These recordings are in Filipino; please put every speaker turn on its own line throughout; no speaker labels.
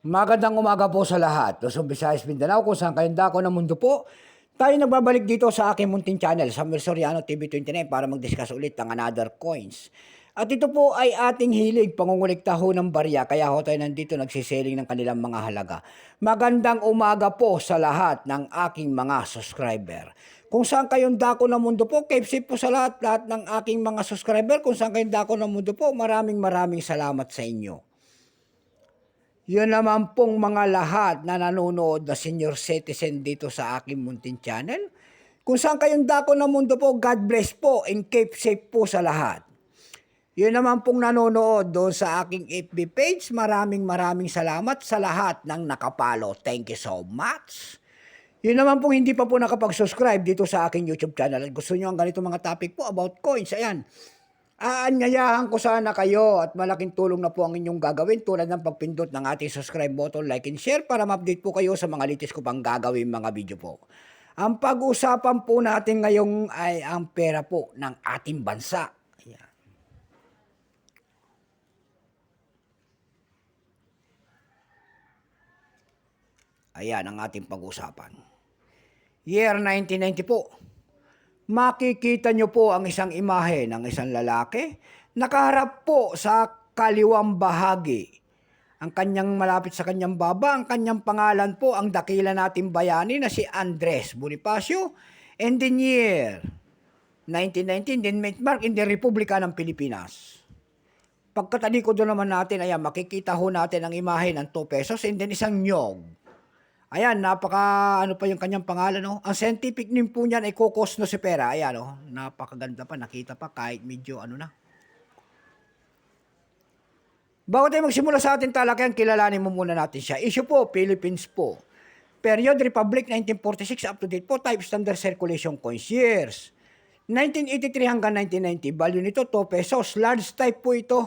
Magandang umaga po sa lahat. Luzon, Visayas, Mindanao, kung saan kayong dako ng mundo po. Tayo nagbabalik dito sa aking munting channel, Samuel Soriano TV29 para mag-discuss ulit ng another coins. At ito po ay ating hilig, pangungulikta ho ng barya, kaya ho tayo nandito nagsiseling ng kanilang mga halaga. Magandang umaga po sa lahat ng aking mga subscriber. Kung saan kayong dako ng mundo po, safe po sa lahat, lahat ng aking mga subscriber. Kung saan kayong dako ng mundo po, maraming maraming salamat sa inyo. Yun naman pong mga lahat na nanonood na senior citizen dito sa aking muntin channel. Kung saan kayong dako ng mundo po, God bless po and keep safe po sa lahat. Yun naman pong nanonood doon sa aking FB page, maraming maraming salamat sa lahat ng nakapalo. Thank you so much. Yun naman pong hindi pa po nakapag-subscribe dito sa aking YouTube channel gusto nyo ang ganito mga topic po about coins, ayan. Aanyayahan ko sana kayo at malaking tulong na po ang inyong gagawin tulad ng pagpindot ng ating subscribe button, like and share para ma-update po kayo sa mga latest ko pang gagawin mga video po. Ang pag-usapan po natin ngayong ay ang pera po ng ating bansa. Ayan. Ayan ang ating pag-usapan. Year 1990 po. Makikita nyo po ang isang imahe ng isang lalaki nakaharap po sa kaliwang bahagi. Ang kanyang malapit sa kanyang baba, ang kanyang pangalan po ang dakila nating bayani na si Andres Bonifacio and the year 1919 din mark in the Republika ng Pilipinas. Pagkatalikod doon naman natin, ayan, makikita ho natin ang imahe ng 2 pesos and then isang nyog. Ayan, napaka, ano pa yung kanyang pangalan, no? Ang scientific name po niyan ay Kokos no Sepera. Ayan, no? Napakaganda pa, nakita pa kahit medyo, ano na. Bago tayo magsimula sa ating talakayan, kilalanin mo muna natin siya. Issue po, Philippines po. Period, Republic, 1946, up to date po. Type, standard circulation coins, years. 1983 hanggang 1990, value nito 2 pesos. Large type po ito.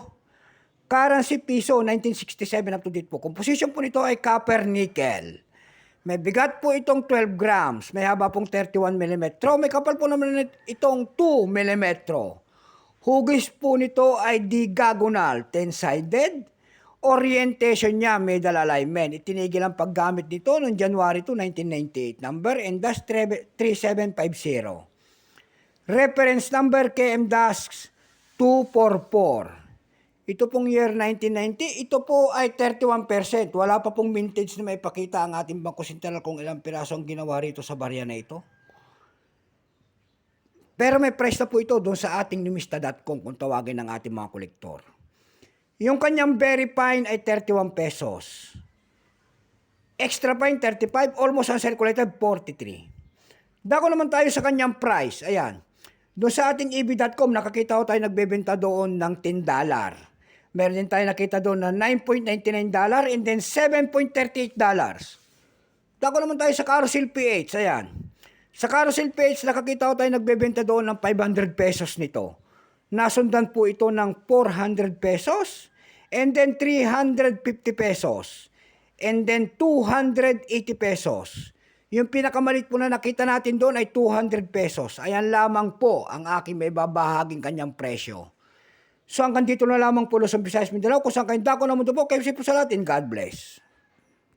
Currency piso, 1967 up to date po. Composition po nito ay copper nickel. May bigat po itong 12 grams. May haba pong 31 mm. May kapal po naman itong 2 mm. Hugis po nito ay diagonal, 10-sided. Orientation niya, middle alignment. Itinigil ang paggamit nito noong January 2, 1998. Number and dash 3750. Reference number KM-244. Ito pong year 1990, ito po ay 31%. Wala pa pong mintage na may pakita ang ating Bangko Sentral kung ilang piraso ang ginawa rito sa barya na ito. Pero may price na po ito doon sa ating numista.com kung tawagin ng ating mga kolektor. Yung kanyang very fine ay 31 pesos. Extra fine 35, almost uncirculated 43. Dako naman tayo sa kanyang price. Ayan. Doon sa ating eb.com, nakakita ko tayo nagbebenta doon ng 10 dollar. Meron din tayo nakita doon na 9.99 dollar and then 7.38 dollars. Dako naman tayo sa Carousel PH. Ayan. Sa Carousel PH, nakakita ko tayo nagbebenta doon ng 500 pesos nito. Nasundan po ito ng 400 pesos and then 350 pesos and then 280 pesos. Yung pinakamalit po na nakita natin doon ay 200 pesos. Ayan lamang po ang aking may babahaging kanyang presyo. So hanggang dito na lamang po Luzon, Visayas, Mindanao. Kung saan kayong dako na mundo po, kayo po sa latin. God bless.